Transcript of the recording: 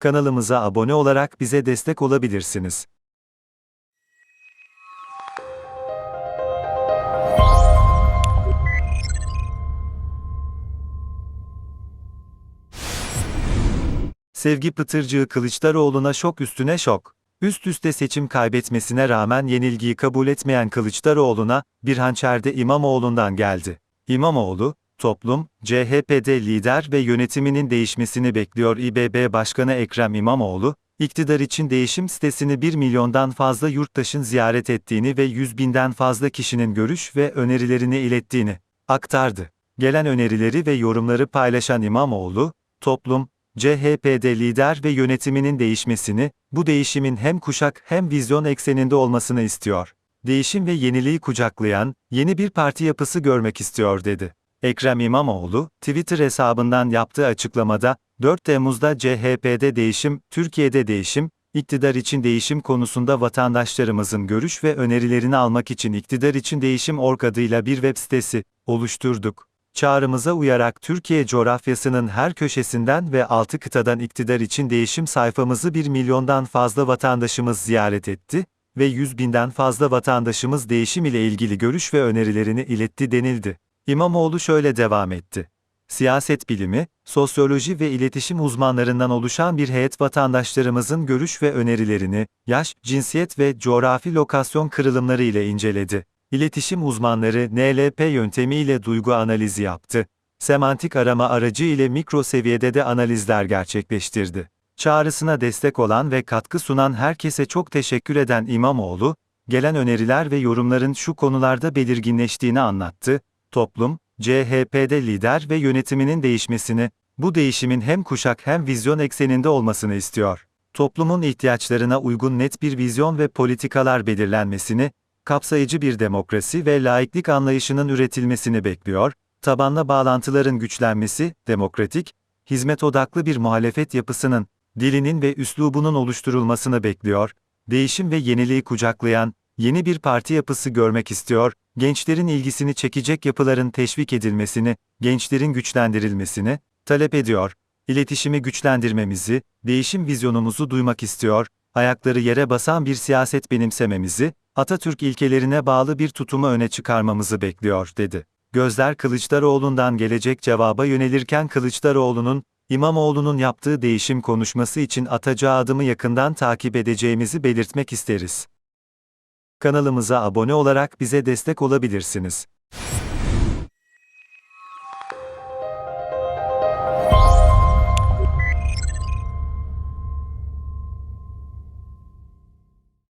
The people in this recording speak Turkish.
Kanalımıza abone olarak bize destek olabilirsiniz. Sevgi Pıtırcığı Kılıçdaroğlu'na şok üstüne şok. Üst üste seçim kaybetmesine rağmen yenilgiyi kabul etmeyen Kılıçdaroğlu'na, bir hançerde İmamoğlu'ndan geldi. İmamoğlu, toplum, CHP'de lider ve yönetiminin değişmesini bekliyor İBB Başkanı Ekrem İmamoğlu, iktidar için değişim sitesini 1 milyondan fazla yurttaşın ziyaret ettiğini ve 100 binden fazla kişinin görüş ve önerilerini ilettiğini aktardı. Gelen önerileri ve yorumları paylaşan İmamoğlu, toplum, CHP'de lider ve yönetiminin değişmesini, bu değişimin hem kuşak hem vizyon ekseninde olmasını istiyor. Değişim ve yeniliği kucaklayan, yeni bir parti yapısı görmek istiyor dedi. Ekrem İmamoğlu, Twitter hesabından yaptığı açıklamada, 4 Temmuz'da CHP'de değişim, Türkiye'de değişim, iktidar için değişim konusunda vatandaşlarımızın görüş ve önerilerini almak için iktidar için değişim org adıyla bir web sitesi oluşturduk. Çağrımıza uyarak Türkiye coğrafyasının her köşesinden ve 6 kıtadan iktidar için değişim sayfamızı 1 milyondan fazla vatandaşımız ziyaret etti ve 100 binden fazla vatandaşımız değişim ile ilgili görüş ve önerilerini iletti denildi. İmamoğlu şöyle devam etti. Siyaset bilimi, sosyoloji ve iletişim uzmanlarından oluşan bir heyet vatandaşlarımızın görüş ve önerilerini, yaş, cinsiyet ve coğrafi lokasyon kırılımları ile inceledi. İletişim uzmanları NLP yöntemiyle duygu analizi yaptı. Semantik arama aracı ile mikro seviyede de analizler gerçekleştirdi. Çağrısına destek olan ve katkı sunan herkese çok teşekkür eden İmamoğlu, gelen öneriler ve yorumların şu konularda belirginleştiğini anlattı. Toplum, CHP'de lider ve yönetiminin değişmesini, bu değişimin hem kuşak hem vizyon ekseninde olmasını istiyor. Toplumun ihtiyaçlarına uygun net bir vizyon ve politikalar belirlenmesini, kapsayıcı bir demokrasi ve laiklik anlayışının üretilmesini bekliyor, tabanla bağlantıların güçlenmesi, demokratik, hizmet odaklı bir muhalefet yapısının, dilinin ve üslubunun oluşturulmasını bekliyor, değişim ve yeniliği kucaklayan, yeni bir parti yapısı görmek istiyor, gençlerin ilgisini çekecek yapıların teşvik edilmesini, gençlerin güçlendirilmesini talep ediyor. İletişimi güçlendirmemizi, değişim vizyonumuzu duymak istiyor, ayakları yere basan bir siyaset benimsememizi, Atatürk ilkelerine bağlı bir tutumu öne çıkarmamızı bekliyor, dedi. Gözler Kılıçdaroğlu'ndan gelecek cevaba yönelirken Kılıçdaroğlu'nun, İmamoğlu'nun yaptığı değişim konuşması için atacağı adımı yakından takip edeceğimizi belirtmek isteriz. Kanalımıza abone olarak bize destek olabilirsiniz.